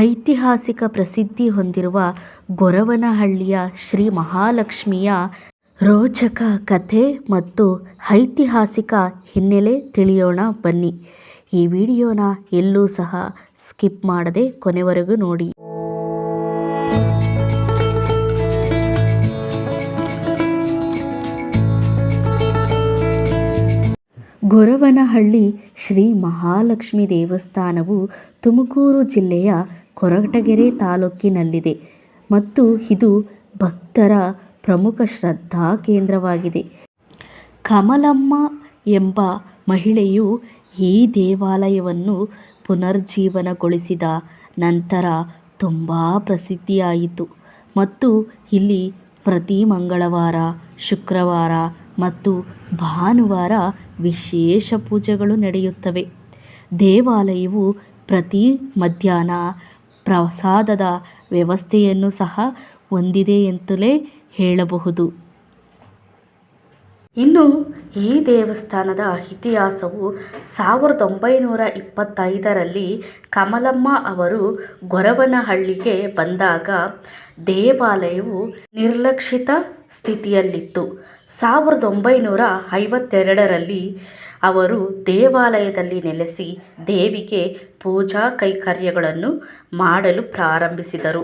ಐತಿಹಾಸಿಕ ಪ್ರಸಿದ್ಧಿ ಹೊಂದಿರುವ ಗೊರವನಹಳ್ಳಿಯ ಶ್ರೀ ಮಹಾಲಕ್ಷ್ಮಿಯ ರೋಚಕ ಕಥೆ ಮತ್ತು ಐತಿಹಾಸಿಕ ಹಿನ್ನೆಲೆ ತಿಳಿಯೋಣ ಬನ್ನಿ. ಈ ವಿಡಿಯೋನ ಎಲ್ಲೂ ಸಹ ಸ್ಕಿಪ್ ಮಾಡದೆ ಕೊನೆವರೆಗೂ ನೋಡಿ. ಗೊರವನಹಳ್ಳಿ ಶ್ರೀ ಮಹಾಲಕ್ಷ್ಮಿ ದೇವಸ್ಥಾನವು ತುಮಕೂರು ಜಿಲ್ಲೆಯ ಕೊರಟಗೆರೆ ತಾಲೂಕಿನಲ್ಲಿದೆ ಮತ್ತು ಇದು ಭಕ್ತರ ಪ್ರಮುಖ ಶ್ರದ್ಧಾ ಕೇಂದ್ರವಾಗಿದೆ. ಕಮಲಮ್ಮ ಎಂಬ ಮಹಿಳೆಯು ಈ ದೇವಾಲಯವನ್ನು ಪುನರುಜ್ಜೀವನಗೊಳಿಸಿದ ನಂತರ ತುಂಬ ಪ್ರಸಿದ್ಧಿಯಾಯಿತು ಮತ್ತು ಇಲ್ಲಿ ಪ್ರತಿ ಮಂಗಳವಾರ, ಶುಕ್ರವಾರ ಮತ್ತು ಭಾನುವಾರ ವಿಶೇಷ ಪೂಜೆಗಳು ನಡೆಯುತ್ತವೆ. ದೇವಾಲಯವು ಪ್ರತಿ ಮಧ್ಯಾಹ್ನ ಪ್ರಸಾದದ ವ್ಯವಸ್ಥೆಯನ್ನು ಸಹ ಹೊಂದಿದೆ ಎಂತಲೇ ಹೇಳಬಹುದು. ಇನ್ನು ಈ ದೇವಸ್ಥಾನದ ಇತಿಹಾಸವು ಸಾವಿರದ ಒಂಬೈನೂರ ಇಪ್ಪತ್ತೈದರಲ್ಲಿ ಕಮಲಮ್ಮ ಅವರು ಗೊರವನಹಳ್ಳಿಗೆ ಬಂದಾಗ ದೇವಾಲಯವು ನಿರ್ಲಕ್ಷಿತ ಸ್ಥಿತಿಯಲ್ಲಿತ್ತು. ಸಾವಿರದ ಒಂಬೈನೂರ ಐವತ್ತೆರಡರಲ್ಲಿ ಅವರು ದೇವಾಲಯದಲ್ಲಿ ನೆಲೆಸಿ ದೇವಿಗೆ ಪೂಜಾ ಕೈಂಕರ್ಯಗಳನ್ನು ಮಾಡಲು ಪ್ರಾರಂಭಿಸಿದರು.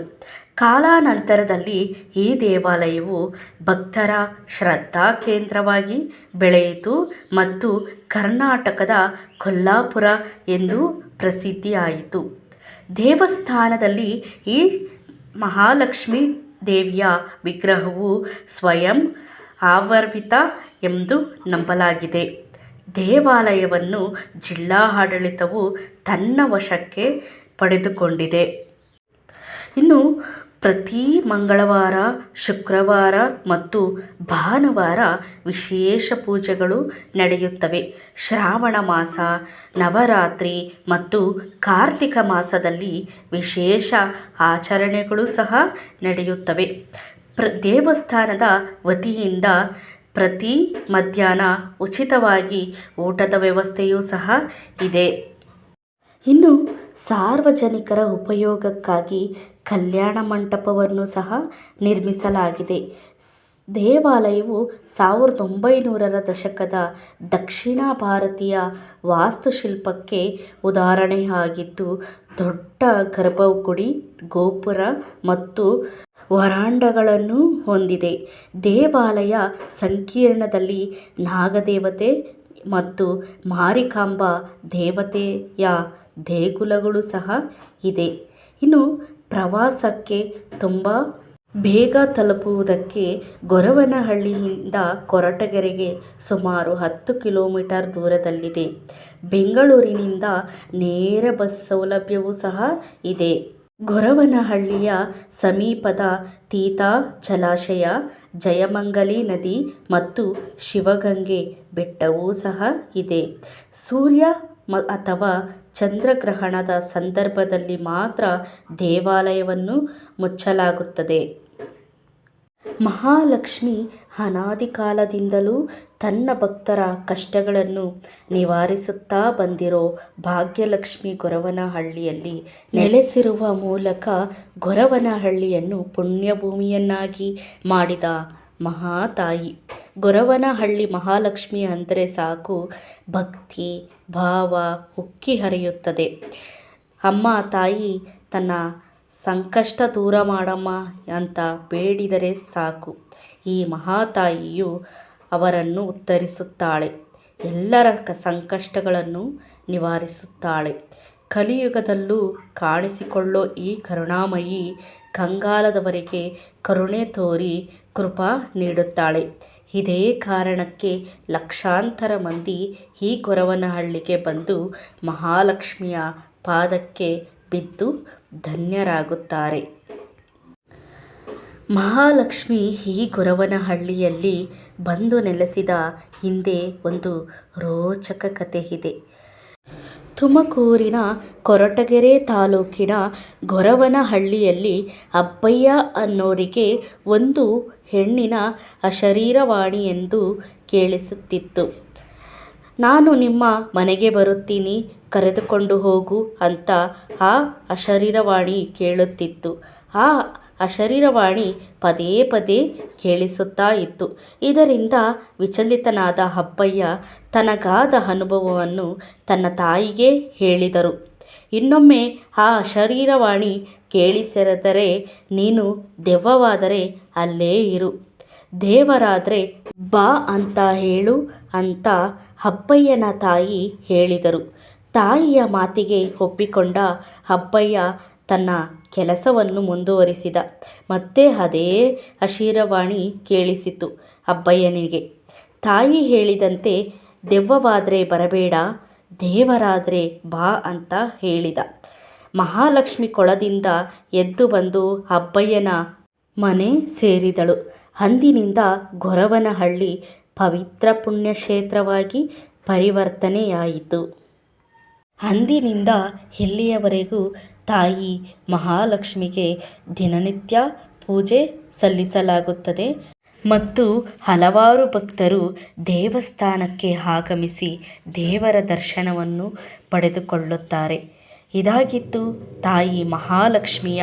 ಕಾಲಾನಂತರದಲ್ಲಿ ಈ ದೇವಾಲಯವು ಭಕ್ತರ ಶ್ರದ್ಧಾ ಕೇಂದ್ರವಾಗಿ ಬೆಳೆಯಿತು ಮತ್ತು ಕರ್ನಾಟಕದ ಕೊಲ್ಲಾಪುರ ಎಂದು ಪ್ರಸಿದ್ಧಿಯಾಯಿತು. ದೇವಸ್ಥಾನದಲ್ಲಿ ಈ ಮಹಾಲಕ್ಷ್ಮೀ ದೇವಿಯ ವಿಗ್ರಹವು ಸ್ವಯಂ ಆವಿರ್ಭೂತ ಎಂದು ನಂಬಲಾಗಿದೆ. ದೇವಾಲಯವನ್ನು ಜಿಲ್ಲಾ ಆಡಳಿತವು ತನ್ನ ವಶಕ್ಕೆ ಪಡೆದುಕೊಂಡಿದೆ. ಇನ್ನು ಪ್ರತಿ ಮಂಗಳವಾರ, ಶುಕ್ರವಾರ ಮತ್ತು ಭಾನುವಾರ ವಿಶೇಷ ಪೂಜೆಗಳು ನಡೆಯುತ್ತವೆ. ಶ್ರಾವಣ ಮಾಸ, ನವರಾತ್ರಿ ಮತ್ತು ಕಾರ್ತಿಕ ಮಾಸದಲ್ಲಿ ವಿಶೇಷ ಆಚರಣೆಗಳು ಸಹ ನಡೆಯುತ್ತವೆ. ಪ್ರ ದೇವಸ್ಥಾನದ ವತಿಯಿಂದ ಪ್ರತಿ ಮಧ್ಯಾಹ್ನ ಉಚಿತವಾಗಿ ಊಟದ ವ್ಯವಸ್ಥೆಯೂ ಸಹ ಇದೆ. ಇನ್ನು ಸಾರ್ವಜನಿಕರ ಉಪಯೋಗಕ್ಕಾಗಿ ಕಲ್ಯಾಣ ಮಂಟಪವನ್ನು ಸಹ ನಿರ್ಮಿಸಲಾಗಿದೆ. ದೇವಾಲಯವು ಸಾವಿರದ ಒಂಬೈನೂರರ ದಶಕದ ದಕ್ಷಿಣ ಭಾರತೀಯ ವಾಸ್ತುಶಿಲ್ಪಕ್ಕೆ ಉದಾಹರಣೆಯಾಗಿದ್ದು, ದೊಡ್ಡ ಗರ್ಭಗುಡಿ, ಗೋಪುರ ಮತ್ತು ವರಾಂಡಗಳನ್ನು ಹೊಂದಿದೆ. ದೇವಾಲಯ ಸಂಕೀರ್ಣದಲ್ಲಿ ನಾಗದೇವತೆ ಮತ್ತು ಮಾರಿಕಾಂಬಾ ದೇವತೆಯ ದೇಗುಲಗಳು ಸಹ ಇದೆ. ಇನ್ನು ಪ್ರವಾಸಕ್ಕೆ ತುಂಬ ಬೇಗ ತಲುಪುವುದಕ್ಕೆ ಗೊರವನಹಳ್ಳಿಯಿಂದ ಕೊರಟಗೆರೆಗೆ ಸುಮಾರು ಹತ್ತು ಕಿಲೋಮೀಟರ್ ದೂರದಲ್ಲಿದೆ. ಬೆಂಗಳೂರಿನಿಂದ ನೇರ ಬಸ್ ಸೌಲಭ್ಯವೂ ಸಹ ಇದೆ. ಗೊರವನಹಳ್ಳಿಯ ಸಮೀಪದ ತೀತಾ ಜಲಾಶಯ, ಜಯಮಂಗಲಿ ನದಿ ಮತ್ತು ಶಿವಗಂಗೆ ಬೆಟ್ಟವೂ ಸಹ ಇದೆ. ಸೂರ್ಯ ಮ ಅಥವಾ ಚಂದ್ರಗ್ರಹಣದ ಸಂದರ್ಭದಲ್ಲಿ ಮಾತ್ರ ದೇವಾಲಯವನ್ನು ಮುಚ್ಚಲಾಗುತ್ತದೆ. ಮಹಾಲಕ್ಷ್ಮಿ ಅನಾದಿ ಕಾಲದಿಂದಲೂ ತನ್ನ ಭಕ್ತರ ಕಷ್ಟಗಳನ್ನು ನಿವಾರಿಸುತ್ತಾ ಬಂದಿರೋ ಭಾಗ್ಯಲಕ್ಷ್ಮಿ ಗೊರವನಹಳ್ಳಿಯಲ್ಲಿ ನೆಲೆಸಿರುವ ಮೂಲಕ ಗೊರವನಹಳ್ಳಿಯನ್ನು ಪುಣ್ಯಭೂಮಿಯನ್ನಾಗಿ ಮಾಡಿದ ಮಹಾತಾಯಿ. ಗೊರವನಹಳ್ಳಿ ಮಹಾಲಕ್ಷ್ಮಿ ಅಂದರೆ ಸಾಕು, ಭಕ್ತಿ, ಭಾವ, ಉಕ್ಕಿ ಹರಿಯುತ್ತದೆ. ಅಮ್ಮ ತಾಯಿ ತನ್ನ ಸಂಕಷ್ಟ ದೂರ ಮಾಡಮ್ಮ ಅಂತ ಬೇಡಿದರೆ ಸಾಕು. ಈ ಮಹಾತಾಯಿಯು ಅವರನ್ನು ಉತ್ತರಿಸುತ್ತಾಳೆ. ಎಲ್ಲರ ಸಂಕಷ್ಟಗಳನ್ನು ನಿವಾರಿಸುತ್ತಾಳೆ. ಕಲಿಯುಗದಲ್ಲೂ ಕಾಣಿಸಿಕೊಳ್ಳೋ ಈ ಕರುಣಾಮಯಿ ಕಂಗಾಲದವರಿಗೆ ಕರುಣೆ ತೋರಿ ಕೃಪಾ ನೀಡುತ್ತಾಳೆ. ಇದೇ ಕಾರಣಕ್ಕೆ ಲಕ್ಷಾಂತರ ಮಂದಿ ಈ ಕೊರವನಹಳ್ಳಿಗೆ ಬಂದು ಮಹಾಲಕ್ಷ್ಮಿಯ ಪಾದಕ್ಕೆ ಬಿದ್ದು ಧನ್ಯರಾಗುತ್ತಾರೆ. ಮಹಾಲಕ್ಷ್ಮಿ ಈ ಗೊರವನಹಳ್ಳಿಯಲ್ಲಿ ಬಂದು ನೆಲೆಸಿದ ಹಿಂದೆ ಒಂದು ರೋಚಕ ಕಥೆ ಇದೆ ತುಮಕೂರಿನ ಕೊರಟಗೆರೆ ತಾಲೂಕಿನ ಗೊರವನಹಳ್ಳಿಯಲ್ಲಿ ಅಬ್ಬಯ್ಯ ಅನ್ನೋರಿಗೆ ಒಂದು ಹೆಣ್ಣಿನ ಅಶರೀರವಾಣಿ ಎಂದು ಕೇಳಿಸುತ್ತಿತ್ತು. ನಾನು ನಿಮ್ಮ ಮನೆಗೆ ಬರುತ್ತೀನಿ. ಕರೆದುಕೊಂಡು ಹೋಗು ಅಂತ ಆ ಅಶರೀರವಾಣಿ ಕೇಳುತ್ತಿತ್ತು. ಆ ಅಶರೀರವಾಣಿ ಪದೇ ಪದೇ ಕೇಳಿಸುತ್ತಾ ಇತ್ತು. ಇದರಿಂದ ವಿಚಲಿತನಾದ ಅಪ್ಪಯ್ಯ ತನಗಾದ ಅನುಭವವನ್ನು ತನ್ನ ತಾಯಿಗೆ ಹೇಳಿದರು. ಇನ್ನೊಮ್ಮೆ ಆ ಅಶರೀರವಾಣಿ ಕೇಳಿಸೆರೆದರೆ ನೀನು ದೆವ್ವವಾದರೆ ಅಲ್ಲೇ ಇರು. ದೇವರಾದರೆ ಬಾ ಅಂತ ಹೇಳು ಅಂತ ಅಪ್ಪಯ್ಯನ ತಾಯಿ ಹೇಳಿದರು. ತಾಯಿಯ ಮಾತಿಗೆ ಒಪ್ಪಿಕೊಂಡ ಅಬ್ಬಯ್ಯ ತನ್ನ ಕೆಲಸವನ್ನು ಮುಂದುವರಿಸಿದ. ಮತ್ತೆ ಅದೇ ಆಶೀರವಾಣಿ ಕೇಳಿಸಿತು ಅಬ್ಬಯ್ಯನಿಗೆ ತಾಯಿ ಹೇಳಿದಂತೆ ದೆವ್ವವಾದರೆ ಬರಬೇಡ, ದೇವರಾದರೆ ಬಾ ಅಂತ ಹೇಳಿದ. ಮಹಾಲಕ್ಷ್ಮಿ ಕೊಳದಿಂದ ಎದ್ದು ಬಂದು ಅಬ್ಬಯ್ಯನ ಮನೆ ಸೇರಿದಳು. ಅಂದಿನಿಂದ ಗೊರವನಹಳ್ಳಿ ಪವಿತ್ರ ಪುಣ್ಯಕ್ಷೇತ್ರವಾಗಿ ಪರಿವರ್ತನೆಯಾಯಿತು. ಅಂದಿನಿಂದ ಇಲ್ಲಿಯವರೆಗೂ ತಾಯಿ ಮಹಾಲಕ್ಷ್ಮಿಗೆ ದಿನನಿತ್ಯ ಪೂಜೆ ಸಲ್ಲಿಸಲಾಗುತ್ತದೆ ಮತ್ತು ಹಲವಾರು ಭಕ್ತರು ದೇವಸ್ಥಾನಕ್ಕೆ ಆಗಮಿಸಿ ದೇವರ ದರ್ಶನವನ್ನು ಪಡೆದುಕೊಳ್ಳುತ್ತಾರೆ. ಇದಾಗಿತ್ತು ತಾಯಿ ಮಹಾಲಕ್ಷ್ಮಿಯ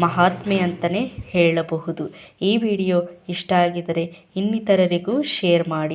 ಮಹಾತ್ಮೆ ಅಂತಲೇ ಹೇಳಬಹುದು. ಈ ವಿಡಿಯೋ ಇಷ್ಟ ಆಗಿದ್ದರೆ ಇನ್ನಿತರರಿಗೂ ಶೇರ್ ಮಾಡಿ.